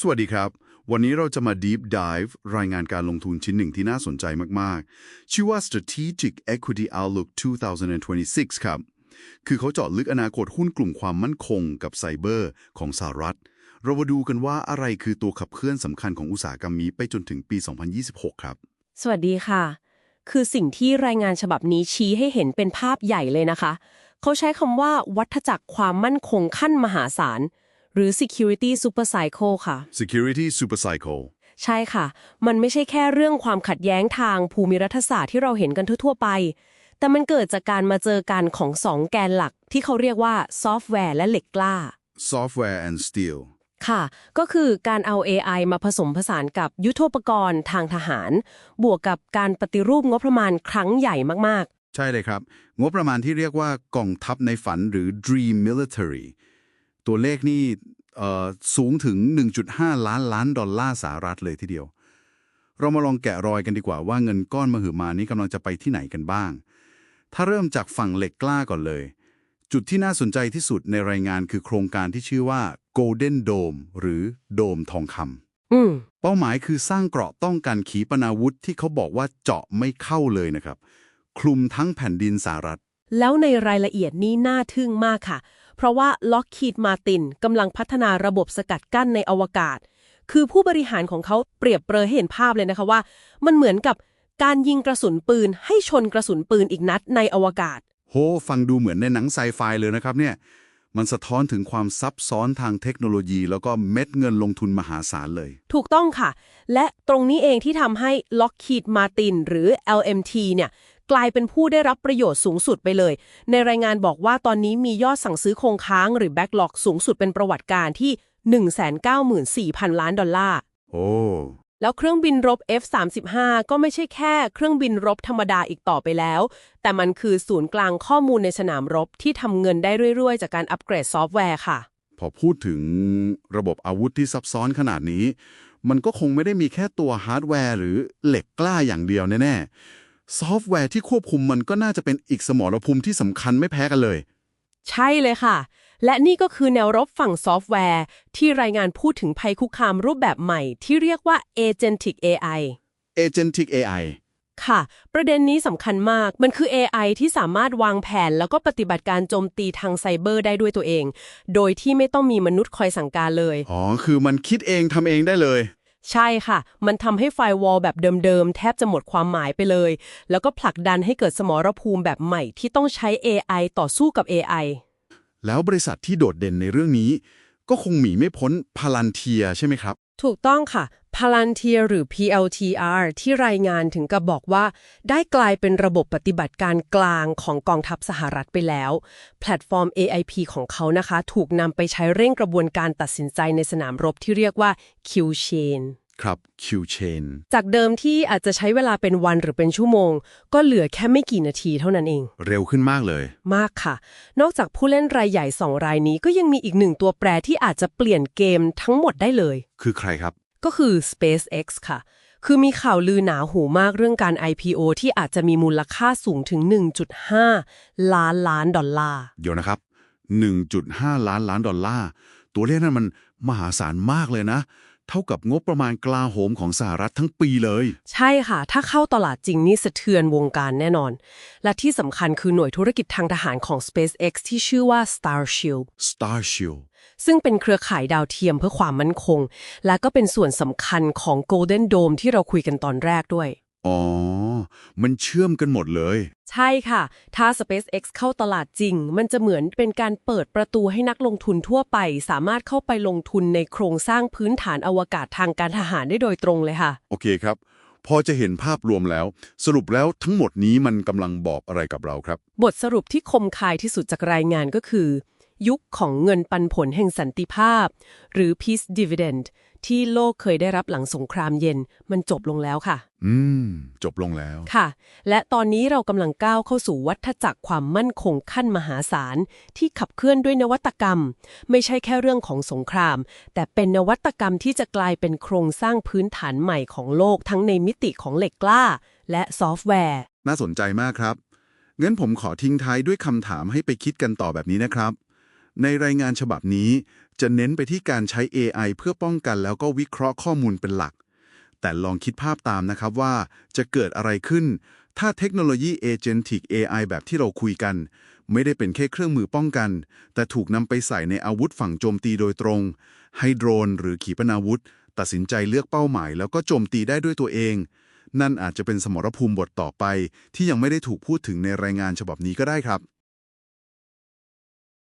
สวัสดีครับ วันนี้เราจะมา Deep Dive รายงานการลงทุนชิ้นหนึ่งที่น่าสนใจมาก ๆ ชื่อว่า Strategic Equity Outlook 2026 ครับ คือเขาเจาะลึกอนาคตหุ้นกลุ่มความมั่นคงกับไซเบอร์ของสหรัฐ เรามาดูกันว่าอะไรคือตัวขับเคลื่อนสำคัญของอุตสาหกรรมนี้ไปจนถึงปี 2026 ครับ สวัสดีค่ะ คือสิ่งที่รายงานฉบับนี้ชี้ให้เห็นเป็นภาพใหญ่เลยนะคะ เขาใช้คำว่าวัฏจักรความมั่นคงขั้นมหาศาล หรือ security super cycle ค่ะ Security Super Cycle ใช่ค่ะ มันไม่ใช่แค่เรื่องความขัดแย้งทางภูมิรัฐศาสตร์ที่เราเห็นกันทั่ว ๆ ไป แต่มันเกิดจากการมาเจอกันของสองแกนหลัก ที่เขาเรียกว่าซอฟต์แวร์และเหล็กกล้า Software and Steel ค่ะ ก็คือการเอา AI มาผสมผสานกับยุทโธปกรณ์ทางทหาร บวกกับการปฏิรูปงบประมาณครั้งใหญ่มากใช่เลยครับ งบประมาณที่เรียกว่ากองทัพในฝันหรือ Dream Military ตัวเลขนี่เอ่อสูงถึง 1.5 ล้านล้านดอลลาร์สหรัฐเลยทีเดียว เรามาลองแกะรอยกันดีกว่าว่าเงินก้อนมหึมานี้กำลังจะไปที่ไหนกันบ้าง ถ้าเริ่มจากฝั่งเหล็กกล้าก่อนเลย จุดที่น่าสนใจที่สุดในรายงานคือโครงการที่ชื่อว่า Golden Dome หรือโดมทองคำๆอืมเป้าหมายคือสร้างเกราะป้องกันขีปนาวุธที่เขาบอกว่าเจาะไม่เข้าเลยนะครับ คลุมทั้งแผ่นดินสหรัฐ แล้วในรายละเอียดนี้น่าทึ่งมากค่ะ เพราะว่า Lockheed Martin กำลังพัฒนาระบบสกัดกั้นในอวกาศ คือผู้บริหารของเขาเปรียบเปรยให้เห็นภาพเลยนะคะว่า มันเหมือนกับการยิงกระสุนปืน ให้ชนกระสุนปืนอีกนัดในอวกาศ โห ฟังดูเหมือนในหนังไซไฟเลยนะครับเนี่ย มันสะท้อนถึงความซับซ้อนทางเทคโนโลยี แล้วก็เม็ดเงินลงทุนมหาศาลเลย ถูกต้องค่ะ และตรงนี้เองที่ทำให้ Lockheed Martin หรือ LMT เนี่ย กลายเป็นผู้ได้รับประโยชน์สูงสุดไปเลย ในรายงานบอกว่าตอนนี้มียอดสั่งซื้อคงค้างหรือ Backlog สูงสุดเป็นประวัติการที่ 194,000 ล้านดอลลาร์ โอ้ แล้วเครื่องบินรบ F-35 ก็ไม่ใช่แค่เครื่องบินรบธรรมดาอีกต่อไปแล้ว แต่มันคือศูนย์กลางข้อมูลในสนามรบที่ทำเงินได้เรื่อยๆ จากการอัปเกรดซอฟต์แวร์ค่ะ พอพูดถึงระบบอาวุธที่ซับซ้อนขนาดนี้ มันก็คงไม่ได้มีแค่ตัวฮาร์ดแวร์หรือเหล็กกล้าอย่างเดียวแน่ๆ ซอฟต์แวร์ที่ควบคุมมันก็น่าจะเป็นอีกสมรภูมิที่สำคัญไม่แพ้กันเลย ใช่เลยค่ะ และนี่ก็คือแนวรบฝั่งซอฟต์แวร์ ที่รายงานพูดถึงภัยคุกคามรูปแบบใหม่ ที่เรียกว่า Agentic AI Agentic AI ค่ะ ประเด็นนี้สำคัญมาก มันคือ AI ที่สามารถวางแผน แล้วก็ปฏิบัติการโจมตีทางไซเบอร์ได้ด้วยตัวเอง โดยที่ไม่ต้องมีมนุษย์คอยสั่งการเลย อ๋อ คือมันคิดเองทำเองได้เลย ใช่ค่ะ มันทำให้ไฟวอลแบบเดิมๆ แทบจะหมดความหมายไปเลย แล้วก็ผลักดันให้เกิดสมรภูมิแบบใหม่ที่ต้องใช้ AI ต่อสู้กับ AI แล้วบริษัทที่โดดเด่นในเรื่องนี้ ก็คงหนีไม่พ้นพาลันเทียใช่ไหมครับ ถูกต้องค่ะ Palantir หรือ PLTR ที่รายงานถึงกับบอกว่า ได้กลายเป็นระบบปฏิบัติการกลางของกองทัพสหรัฐไปแล้ว แพลตฟอร์ม AIP ของเขานะคะ ถูกนำไปใช้เร่งกระบวนการตัดสินใจในสนามรบที่เรียกว่า Q-Chain ครับ Q-Chain จากเดิมที่อาจจะใช้เวลาเป็นวันหรือเป็นชั่วโมง ก็เหลือแค่ไม่กี่นาทีเท่านั้นเอง เร็วขึ้นมากเลย มากค่ะ นอกจากผู้เล่นรายใหญ่สองรายนี้ก็ยังมีอีกหนึ่งตัวแปรที่อาจจะเปลี่ยนเกมทั้งหมดได้เลย คือใครครับ ก็คือ SpaceX ค่ะ คือมีข่าวลือหนาหูมากเรื่องการ IPO ที่อาจจะมีมูลค่าสูงถึง 1.5 ล้านล้านดอลลาร์ เดี๋ยวนะครับ 1.5 ล้านล้านดอลลาร์ ตัวเลขนั้นมันมหาศาลมากเลยนะ เท่ากับงบประมาณกลาโหมของสหรัฐทั้งปีเลย ใช่ค่ะ ถ้าเข้าตลาดจริงนี่สะเทือนวงการแน่นอน และที่สำคัญคือหน่วยธุรกิจทางทหารของ SpaceX ที่ชื่อว่า Starshield Starshield ซึ่งเป็นเครือข่ายดาวเทียมเพื่อความมั่นคง และก็เป็นส่วนสำคัญของ Golden Dome ที่เราคุยกันตอนแรกด้วย อ๋อ มันเชื่อมกันหมดเลย ใช่ค่ะ ถ้า SpaceX เข้าตลาดจริง มันจะเหมือนเป็นการเปิดประตูให้นักลงทุนทั่วไป สามารถเข้าไปลงทุนในโครงสร้างพื้นฐานอวกาศทางการทหารได้โดยตรงเลยค่ะ โอเคครับ พอจะเห็นภาพรวมแล้ว สรุปแล้วทั้งหมดนี้มันกำลังบอกอะไรกับเราครับ บทสรุปที่คมคายที่สุดจากรายงานก็คือ ยุคของเงินปันผลแห่งสันติภาพ หรือ peace dividend ที่โลกเคยได้รับหลังสงครามเย็นมันจบลงแล้วค่ะ อืม จบลงแล้วค่ะ และตอนนี้เรากำลังก้าวเข้าสู่วัฏจักรความมั่นคงขั้นมหาศาล ที่ขับเคลื่อนด้วยนวัตกรรม ไม่ใช่แค่เรื่องของสงคราม แต่เป็นนวัตกรรมที่จะกลายเป็นโครงสร้างพื้นฐานใหม่ของโลกทั้งในมิติของเหล็กกล้า และซอฟต์แวร์ น่าสนใจมากครับงั้นผมขอทิ้งท้ายด้วยคำถามให้ไปคิดกันต่อแบบนี้นะครับ ในรายงานฉบับนี้ จะเน้นไปที่การใช้ AI เพื่อป้องกันแล้วก็วิเคราะห์ข้อมูลเป็นหลัก แต่ลองคิดภาพตามนะครับว่าจะเกิดอะไรขึ้น ถ้าเทคโนโลยี Agentic AI แบบที่เราคุยกัน ไม่ได้เป็นแค่เครื่องมือป้องกัน แต่ถูกนำไปใส่ในอาวุธฝั่งโจมตีโดยตรง ให้โดรน หรือขีปนาวุธ ตัดสินใจเลือกเป้าหมาย แล้วก็โจมตีได้ด้วยตัวเองนั่นอาจจะเป็นสมรภูมิบทต่อไป ที่ยังไม่ได้ถูกพูดถึงในรายงานฉบับนี้ก็ได้ครับ